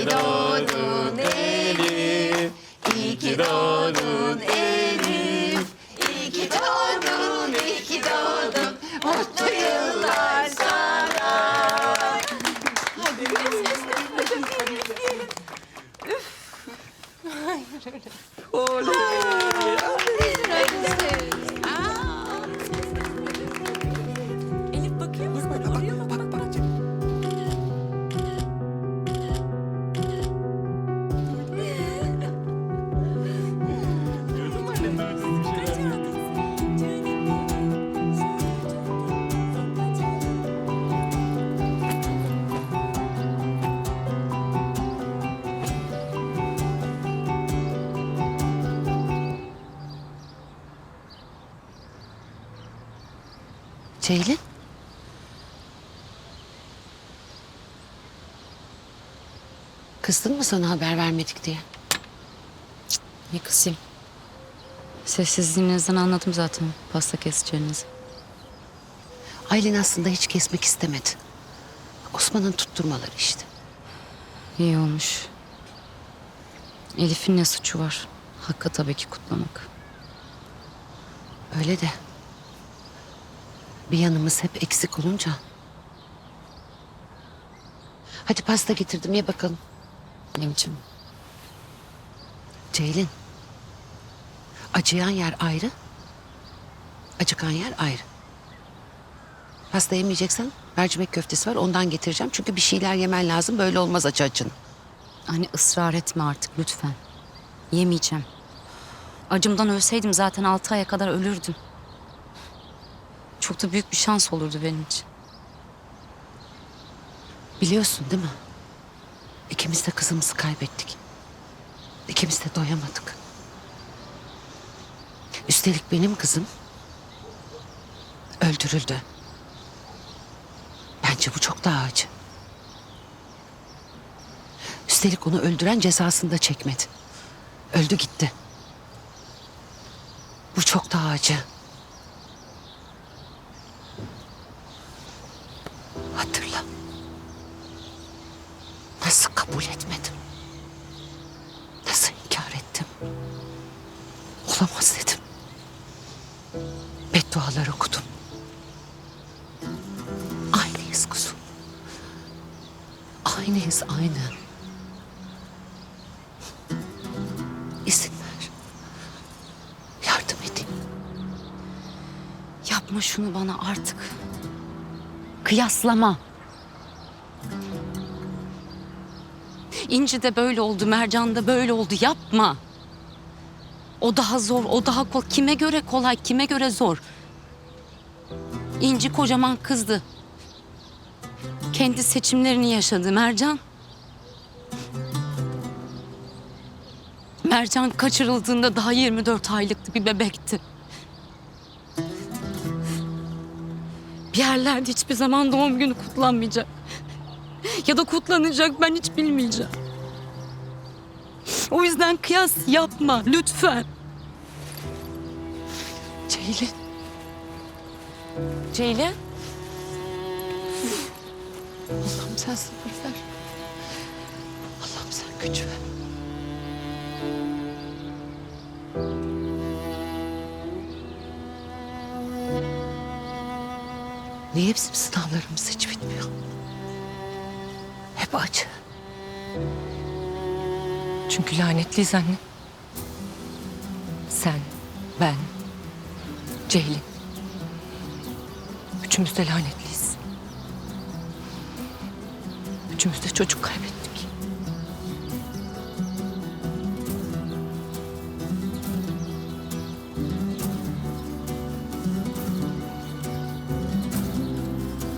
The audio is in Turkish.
ki doğdun Elif. İyi ki doğdun Elif. İyi ki doğdun, iyi ki doğdun. Mutlu yıllar sana. Elif Ceylin. Kızdın mı sana haber vermedik diye? Ne kısayım? Sessizliğinizden anladım zaten pasta keseceğinizi. Aylin aslında hiç kesmek istemedi. Osman'ın tutturmaları işte. İyi olmuş. Elif'in ne suçu var? Hakkı tabii ki kutlamak. Öyle de. Bir yanımız hep eksik olunca. Hadi pasta getirdim ye bakalım. Ne biçim? Ceylin. Acıyan yer ayrı. Acıkan yer ayrı. Pasta yemeyeceksen mercimek köftesi var ondan getireceğim. Çünkü bir şeyler yemen lazım böyle olmaz acı acın. Anne ısrar etme artık lütfen. Yemeyeceğim. Acımdan ölseydim zaten altı aya kadar ölürdüm. Çok da büyük bir şans olurdu benim için. Biliyorsun değil mi? İkimiz de kızımızı kaybettik. İkimiz de doyamadık. Üstelik benim kızım öldürüldü. Bence bu çok daha acı. Üstelik onu öldüren cezasını da çekmedi. Öldü gitti. Bu çok daha acı. Nasıl kabul etmedim? Nasıl inkar ettim? Olamaz dedim. Beddualar okudum. Aynıyız kuzum. Aynıyız aynı. İzin ver. Yardım edeyim. Yapma şunu bana artık. Kıyaslama. İnci de böyle oldu, Mercan da böyle oldu. Yapma. O daha zor, o daha kolay. Kime göre kolay, kime göre zor? İnci kocaman kızdı. Kendi seçimlerini yaşadı Mercan. Mercan kaçırıldığında daha 24 aylıktı bir bebekti. Bir yerlerde hiçbir zaman doğum günü kutlanmayacak. Ya da kutlanacak ben hiç bilmeyeceğim. O yüzden kıyas yapma lütfen. Ceylin. Ceylin. Allah'ım sen sabır ver. Allah'ım sen güç ver. Niye bizim sınavlarımız hiç bitmiyor? Hep acı. Çünkü lanetliyiz anne. Sen, ben, Ceylin. Üçümüz de lanetliyiz. Üçümüz de çocuk kaybettik.